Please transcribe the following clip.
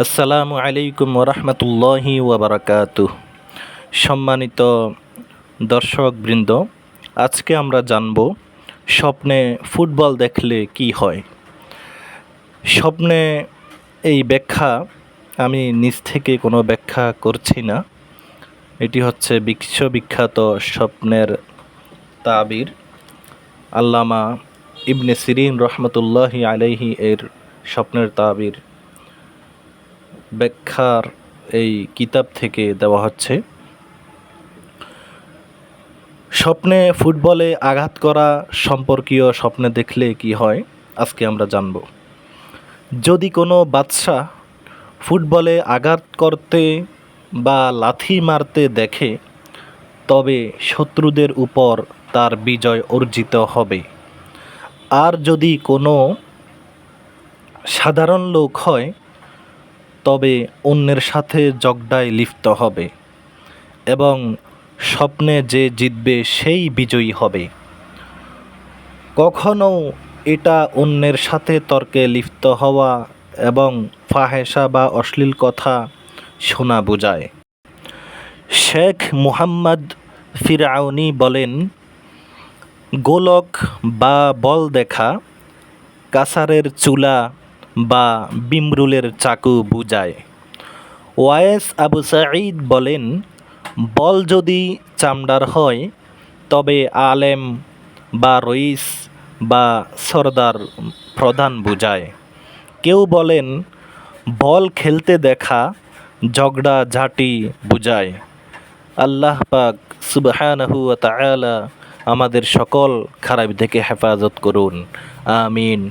আসসালামু আলাইকুম ওরহমতুল্লাহি ওবরাকাতু সম্মানিত দর্শকবৃন্দ, আজকে আমরা জানব স্বপ্নে ফুটবল দেখলে কি হয়। স্বপ্নে এই ব্যাখ্যা আমি নিজ থেকে কোনো ব্যাখ্যা করছি না। এটি হচ্ছে বিশ্ববিখ্যাত স্বপ্নের তাবির। আল্লামা ইবনে সিরিন রহমতুল্লাহি আলাইহি এর স্বপ্নের তাবির। ব্যাখ্যার এই কিতাব থেকে দেওয়া হচ্ছে। স্বপ্নে ফুটবলে আঘাত করা সম্পর্কীয় স্বপ্নে দেখলে কি হয়, আজকে আমরা জানব। যদি কোনো বাদশা ফুটবলে আঘাত করতে বা লাথি মারতে দেখে, তবে শত্রুদের উপর তার বিজয় অর্জিত হবে। আর যদি কোনো সাধারণ লোক হয় তবে অন্যের সাথে জগডায় লিপ্ত হবে এবং স্বপ্নে যে জিতবে সেই বিজয়ী হবে। কখনও এটা অন্যের সাথে তর্কে লিপ্ত হওয়া এবং ফাহেসা বা অশ্লীল কথা শোনা বোঝায়। শেখ মুহাম্মদ ফিরাউনি বলেন, গোলক বা বল দেখা, কাসারের চুলা বা বিমরুলের চাকু বুঝায় ওয়ায়েস আবু সাঈদ বলেন, বল যদি চামড়ার হয়, তবে আলেম বা রইস বা সর্দার প্রধান বুঝায়। কেউ বলেন, বল খেলতে দেখা, ঝগড়া ঝাঁটি বুঝায়। আল্লাহ পাক সুবহানাহু আমাদের সকল খারাপ থেকে হেফাজত করুন। আমিন।